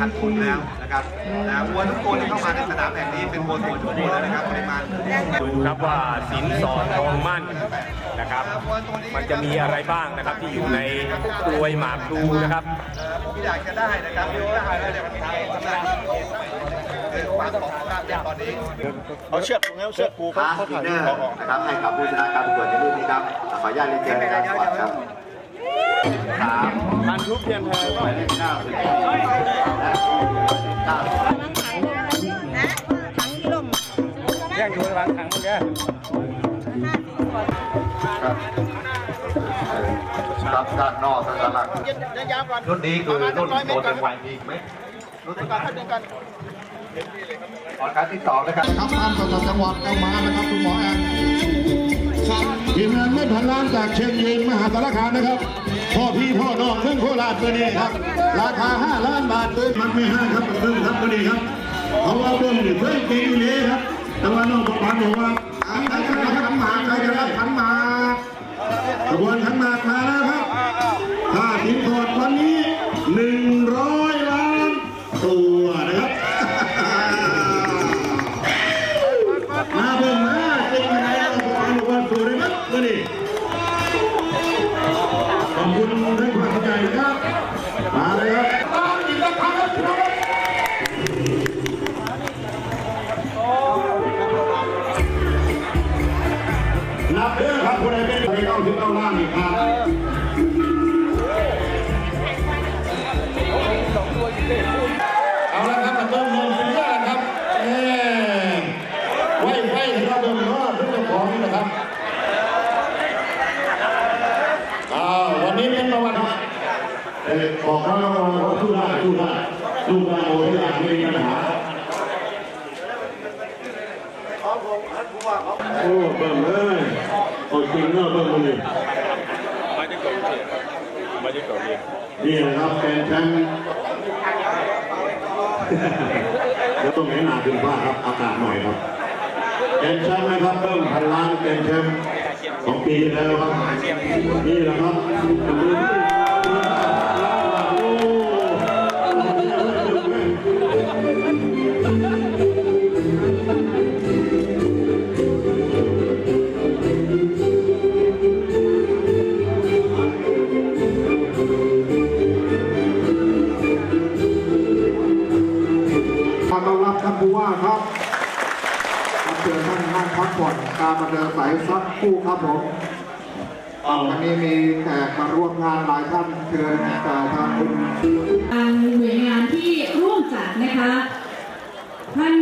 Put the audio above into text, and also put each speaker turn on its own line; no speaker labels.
คันทุนแล้วนะครับนะวัวทุกตัวที่เข้ามาในสนามแห่งนี้เป็นวัวตัวทุกตัวแล้วนะครับปริมาณ
ดูครับว่าสินสอดทองมั่นนะครับ มันจะมีอะไรบ้างนะครับที่อยู่ในกลวยหมากพลูนะครับ
ผมอยากจะได้นะครับดูได้แล้วเนี่ยมันทำทำได้คือความของภาพตอนนี้
เอาเชือกผูกแล้วเชือกผูก
พาสติกเนอร์นะครับให้กับผู้ชนะการประกวดในรุ่นนี้ครับขออนุญาตเรียนเชิญอาจารย์สวัสดิ์ครับ สาม
พันทุบเพียงแพร
หมายเลขเก้าสิบสี่และเก้า
แย่งอยู่ระหว่างถังเมื่อกี้
ครับด้านนอกด้านหลัง
ยาวก่อน
รุ่นนี้คือรุ่นโดนเป็นไวทีไหม
รุ่นก่อนรุ่นก่อน
ออการที่สองนะครับ
ครับตามต่อจังหวัดเอามานะครับคุณหมอแอนทีมงานไม่พันล้านจากเชียงยืนมหาสารคามนะครับ พ่อพี่พ่อน้องเรื่องโคราชตัวนี้ครับ ราคา 5 ล้านบาทเลยมันไม่ห้าครับเพิ่งครับตัวนี้ครับเพราะว่าเบิ้งนี่เพิ่งกินอยู่เลยครับ แต่ว่าน้องประพันธ์บอกว่าใครจะรับขันหมากใครจะรับขันหมากกระบวนขันหมากมาแล้วครับถ้าสินสอดวันนี้ อบคุณด้วยความใจนะครับ มาเลยครับนับเด้อครับผู้ใดเป็นไปเข้าถึงเข้าล่างอีกครับ บอกเขาแล้วว่าสู้ได้สู้ได้สู้ได้โอ้ยอย่างไม่มีปัญหาโอ้เบิ่งเลยโอ้จริงเนาะเบิ่งมันนี่
มาจะกดเรียมาจะกดเรีย
นี่แหละครับเป็นแชมป์เดี๋ยวต้องเห็นหน้าคุณป้าครับอากาศหน่อยครับเป็นแชมป์นะครับเพิ่มพันล้านเป็นแชมป์ของปีที่แล้วครับ นผู้ว่าครับเชิญท่านนั่งพักผ่อนการบันเทิงสายสักครู่ครับผมวันนี้มีแขกมาร่วมงานหลายท่านเชิญแต่ทางคุณ
ทางหน่วยงานที่ร่วมจัดนะคะท่าน